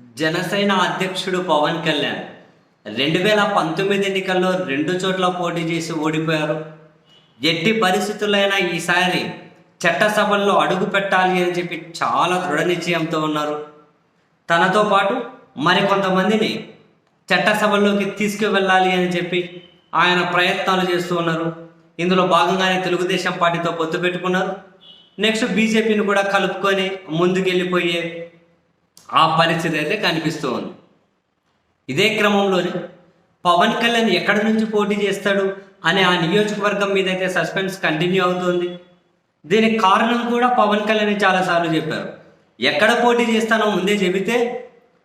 జనసేన అధ్యక్షుడు పవన్ కళ్యాణ్ రెండు వేల పంతొమ్మిది ఎన్నికల్లో రెండు చోట్ల పోటీ చేసి ఓడిపోయారు. ఎట్టి పరిస్థితులైనా ఈసారి చట్టసభల్లో అడుగు పెట్టాలి అని చెప్పి చాలా దృఢ నిశ్చయంతో ఉన్నారు. తనతో పాటు మరికొంతమందిని చట్టసభల్లోకి తీసుకువెళ్ళాలి అని చెప్పి ఆయన ప్రయత్నాలు చేస్తూ ఉన్నారు. ఇందులో భాగంగానే తెలుగుదేశం పార్టీతో పొత్తు పెట్టుకున్నారు. నెక్స్ట్ బీజేపీని కూడా కలుపుకొని ముందుకెళ్ళిపోయే ఆ పరిస్థితి అయితే కనిపిస్తూ ఉంది ఇదే క్రమంలోనే పవన్ కళ్యాణ్ ఎక్కడి నుంచి పోటీ చేస్తాడు అనే ఆ నియోజకవర్గం మీద అయితే సస్పెన్స్ కంటిన్యూ అవుతుంది. దీనికి కారణం కూడా పవన్ కళ్యాణ్ చాలాసార్లు చెప్పారు. ఎక్కడ పోటీ చేస్తానో ముందే చెబితే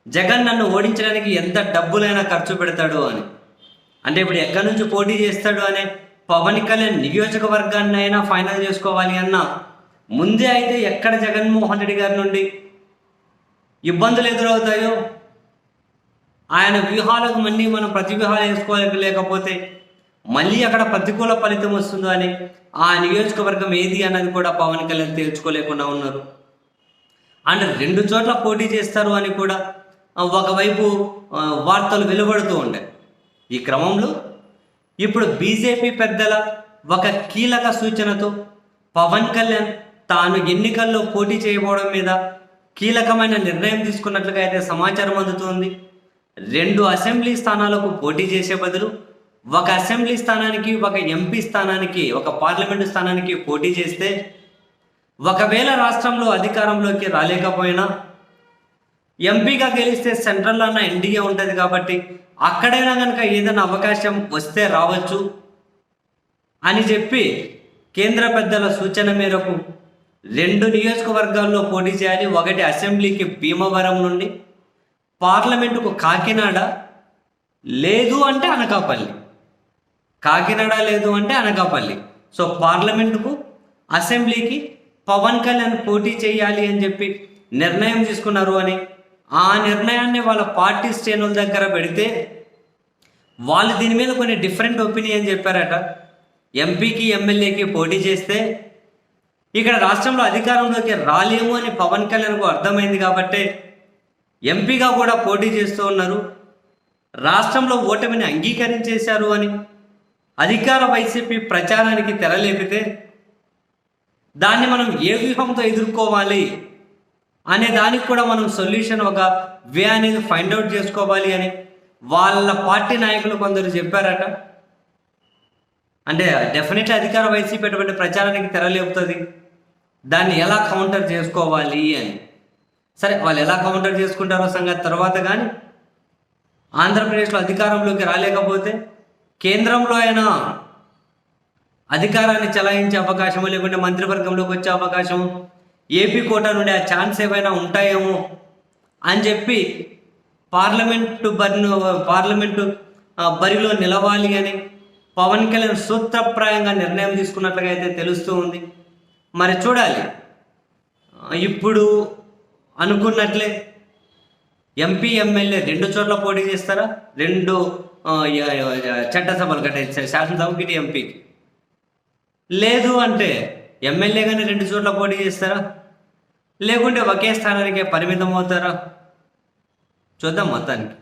జగన్ నన్ను ఓడించడానికి ఎంత డబ్బులైనా ఖర్చు పెడతాడు అని. అంటే ఇప్పుడు ఎక్కడి నుంచి పోటీ చేస్తాడు అనే పవన్ కళ్యాణ్ నియోజకవర్గాన్ని అయినా ఫైనల్ చేసుకోవాలి అన్నా ముందే అయితే ఎక్కడ జగన్మోహన్ రెడ్డి గారి నుండి ఇబ్బందులు ఎదురవుతాయో? ఆయన వ్యూహాలకు మళ్ళీ మనం ప్రతి వ్యూహాలు వేసుకోవాలి లేకపోతే మళ్ళీ అక్కడ ప్రతికూల ఫలితం వస్తుందో అని ఆ నియోజకవర్గం ఏది అన్నది కూడా పవన్ కళ్యాణ్ తేల్చుకోలేకుండా ఉన్నారు. అండ్ రెండు చోట్ల పోటీ చేస్తారు అని కూడా ఒకవైపు వార్తలు వెలువడుతూ ఉండే. ఈ క్రమంలో ఇప్పుడు బీజేపీ పెద్దల ఒక కీలక సూచనతో పవన్ కళ్యాణ్ తాను ఎన్నికల్లో పోటీ చేయబోవడం మీద కీలకమైన నిర్ణయం తీసుకున్నట్లుగా అయితే సమాచారం అందుతోంది. రెండు అసెంబ్లీ స్థానాలకు పోటీ చేసే బదులు ఒక అసెంబ్లీ స్థానానికి ఒక ఎంపీ స్థానానికి ఒక పార్లమెంటు స్థానానికి పోటీ చేస్తే ఒకవేళ రాష్ట్రంలో అధికారంలోకి రాలేకపోయినా ఎంపీగా గెలిస్తే సెంట్రల్లో అన్న ఎన్డీఏ ఉంటుంది కాబట్టి అక్కడైనా కనుక ఏదైనా అవకాశం వస్తే రావచ్చు అని చెప్పి కేంద్ర పెద్దల సూచన మేరకు రెండు నియోజకవర్గాల్లో పోటీ చేయాలి. ఒకటి అసెంబ్లీకి భీమవరం నుండి పార్లమెంటుకు కాకినాడ. లేదు అంటే అనకాపల్లి. కాకినాడ లేదు అంటే అనకాపల్లి. సో పార్లమెంటుకు అసెంబ్లీకి పవన్ కళ్యాణ్ పోటీ చేయాలి అని చెప్పి నిర్ణయం తీసుకున్నారు అని. ఆ నిర్ణయాన్ని వాళ్ళ పార్టీ శ్రేణుల దగ్గర పెడితే వాళ్ళు దీని మీద కొన్ని డిఫరెంట్ ఒపీనియన్ చెప్పారట. ఎంపీకి ఎమ్మెల్యేకి పోటీ చేస్తే ఇక్కడ రాష్ట్రంలో అధికారంలోకి రాలేము అని పవన్ కళ్యాణ్కు అర్థమైంది కాబట్టే ఎంపీగా కూడా పోటీ చేస్తూ ఉన్నారు. రాష్ట్రంలో ఓటమిని అంగీకరించేశారు అని అధికార వైసీపీ ప్రచారానికి తెరలేపితే దాన్ని మనం ఏ వ్యూహంతో ఎదుర్కోవాలి అనే దానికి కూడా మనం సొల్యూషన్ ఒక వే అనేది ఫైండ్ అవుట్ చేసుకోవాలి అని వాళ్ళ పార్టీ నాయకులు కొందరు చెప్పారట. అంటే డెఫినెట్లీ అధికార వైసీపీ అటువంటి ప్రచారానికి తెరలేపుతుంది. దాన్ని ఎలా కౌంటర్ చేసుకోవాలి అని. సరే వాళ్ళు ఎలా కౌంటర్ చేసుకుంటారో సంగతి తర్వాత కానీ ఆంధ్రప్రదేశ్లో అధికారంలోకి రాలేకపోతే కేంద్రంలో అయినా అధికారాన్ని చలాయించే అవకాశము లేకుంటే మంత్రివర్గంలోకి వచ్చే అవకాశం ఏపీ కోటా నుండి ఆ ఛాన్స్ ఏమైనా ఉంటాయేమో అని చెప్పి పార్లమెంటు బరిను పార్లమెంటు బరిలో నిలవాలి అని పవన్ కళ్యాణ్ సూత్రప్రాయంగా నిర్ణయం తీసుకున్నట్లుగా అయితే తెలుస్తూ ఉంది. మరి చూడాలి. ఇప్పుడు అనుకున్నట్లే ఎంపీ ఎమ్మెల్యే రెండు చోట్ల పోటీ చేస్తారా? రెండు చట్టసభలు కట్టే శాసనసభకి ఇటు ఎంపీకి లేదు అంటే ఎమ్మెల్యేగానే రెండు చోట్ల పోటీ చేస్తారా? లేకుంటే ఒకే స్థానానికే పరిమితం అవుతారా? చూద్దాం మొత్తానికి.